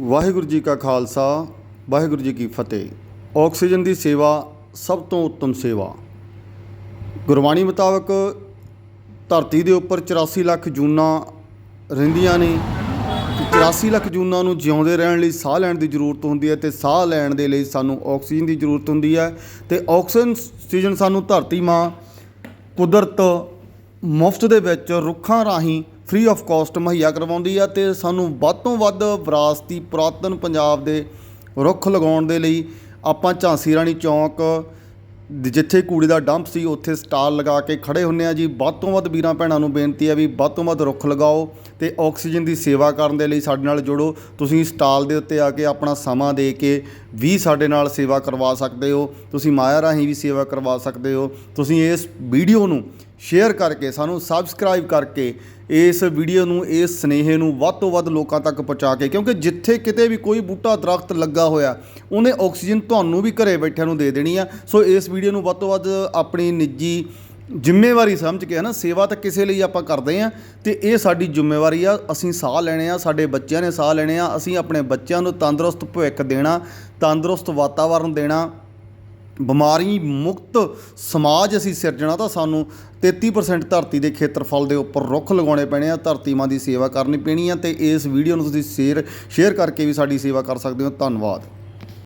ਵਾਹਿਗੁਰੂ ਜੀ ਕਾ ਖਾਲਸਾ, ਵਾਹਿਗੁਰੂ ਜੀ ਕੀ ਫਤਿਹ। ਆਕਸੀਜਨ ਦੀ ਸੇਵਾ ਸਭ ਤੋਂ ਉੱਤਮ ਸੇਵਾ। ਗੁਰਬਾਣੀ ਮੁਤਾਬਕ ਧਰਤੀ ਦੇ ਉੱਪਰ 84 ਲੱਖ ਜੂਨਾਂ ਰਹਿੰਦੀਆਂ ਨੇ। ਤੇ 84 ਲੱਖ ਜੂਨਾਂ ਨੂੰ ਜਿਉਂਦੇ ਰਹਿਣ ਲਈ ਸਾਹ ਲੈਣ ਦੀ ਜ਼ਰੂਰਤ ਹੁੰਦੀ ਹੈ ਤੇ ਸਾਹ ਲੈਣ ਦੇ ਲਈ ਸਾਨੂੰ ਆਕਸੀਜਨ ਦੀ ਜ਼ਰੂਰਤ ਹੁੰਦੀ ਹੈ। ਤੇ ਆਕਸੀਜਨ ਸਾਨੂੰ ਧਰਤੀ ਮਾਂ ਕੁਦਰਤ ਮੁਫਤ ਦੇ ਵਿੱਚ ਰੁੱਖਾਂ ਰਾਹੀਂ ਫ੍ਰੀ ਆਫ ਕਾਸਟ ਮੁਹੱਈਆ ਕਰਵਾਉਂਦੀ ਆ ਤੇ ਸਾਨੂੰ ਵੱਧ ਤੋਂ ਵੱਧ ਵਿਰਾਸਤੀ ਪੁਰਾਤਨ ਪੰਜਾਬ ਦੇ ਰੁੱਖ ਲਗਾਉਣ ਦੇ ਲਈ ਆਪਾਂ ਝਾਂਸੀ ਰਾਣੀ ਚੌਂਕ ਜਿੱਥੇ ਕੂੜੇ ਦਾ ਡੰਪ ਸੀ, ਉੱਥੇ ਸਟਾਲ ਲਗਾ ਕੇ ਖੜੇ ਹੁੰਨੇ ਆ ਜੀ। ਵੱਧ ਤੋਂ ਵੱਧ ਵੀਰਾਂ ਭੈਣਾਂ ਨੂੰ ਬੇਨਤੀ ਆ ਵੀ ਵੱਧ ਤੋਂ ਵੱਧ ਰੁੱਖ ਲਗਾਓ ਤੇ ਆਕਸੀਜਨ ਦੀ ਸੇਵਾ ਕਰਨ ਦੇ ਲਈ ਸਾਡੇ ਨਾਲ ਜੁੜੋ। ਤੁਸੀਂ ਸਟਾਲ ਦੇ ਉੱਤੇ ਆ ਕੇ ਆਪਣਾ ਸਮਾਂ ਦੇ ਕੇ ਵੀ ਸਾਡੇ ਨਾਲ ਸੇਵਾ ਕਰਵਾ ਸਕਦੇ ਹੋ। ਤੁਸੀਂ ਮਾਇਆ ਰਾਹੀਂ ਵੀ ਸੇਵਾ ਕਰਵਾ ਸਕਦੇ ਹੋ। ਤੁਸੀਂ ਇਸ ਵੀਡੀਓ ਨੂੰ ਸ਼ੇਅਰ ਕਰਕੇ, ਸਾਨੂੰ ਸਬਸਕ੍ਰਾਈਬ ਕਰਕੇ ਇਸ ਵੀਡੀਓ ਨੂੰ, ਇਸ ਸਨੇਹੇ ਨੂੰ ਵੱਧ ਤੋਂ ਵੱਧ ਲੋਕਾਂ ਤੱਕ ਪਹੁੰਚਾ ਕੇ, ਕਿਉਂਕਿ ਜਿੱਥੇ ਕਿਤੇ ਵੀ ਕੋਈ ਬੂਟਾ ਦਰਖਤ ਲੱਗਾ ਹੋਇਆ, ਉਹਨੇ ਆਕਸੀਜਨ ਤੁਹਾਨੂੰ ਵੀ ਘਰੇ ਬੈਠਿਆਂ ਨੂੰ ਦੇ ਦੇਣੀ ਆ। ਸੋ ਇਸ ਵੀਡੀਓ ਨੂੰ ਵੱਧ ਤੋਂ ਵੱਧ ਆਪਣੀ ਨਿੱਜੀ ਜ਼ਿੰਮੇਵਾਰੀ ਸਮਝ ਕੇ ਹੈ ਨਾ ਸੇਵਾ ਤਾਂ ਕਿਸੇ ਲਈ ਆਪਾਂ ਕਰਦੇ ਆ, ਤੇ ਇਹ ਸਾਡੀ ਜ਼ਿੰਮੇਵਾਰੀ ਆ। ਅਸੀਂ ਸਾਹ ਲੈਣੇ ਆ, ਸਾਡੇ ਬੱਚਿਆਂ ਨੇ ਸਾਹ ਲੈਣੇ ਆ। ਅਸੀਂ ਆਪਣੇ ਬੱਚਿਆਂ ਨੂੰ ਤੰਦਰੁਸਤ ਭਵਿੱਖ ਦੇਣਾ, ਤੰਦਰੁਸਤ ਵਾਤਾਵਰਣ ਦੇਣਾ ਬਿਮਾਰੀ ਮੁਕਤ ਸਮਾਜ ਅਸੀਂ ਸਿਰਜਣਾ ਤਾਂ ਸਾਨੂੰ 33% ਧਰਤੀ ਦੇ ਖੇਤਰਫਲ ਦੇ ਉੱਪਰ ਰੁੱਖ ਲਗਾਉਣੇ ਪੈਣੇ ਆ, ਧਰਤੀ ਮਾਂ ਦੀ ਸੇਵਾ ਕਰਨੀ ਪੈਣੀ ਆ ਤੇ ਇਸ ਵੀਡੀਓ ਨੂੰ ਤੁਸੀਂ ਸ਼ੇਅਰ ਸ਼ੇਅਰ ਕਰਕੇ ਵੀ ਸਾਡੀ ਸੇਵਾ ਕਰ ਸਕਦੇ ਹੋ। ਧੰਨਵਾਦ।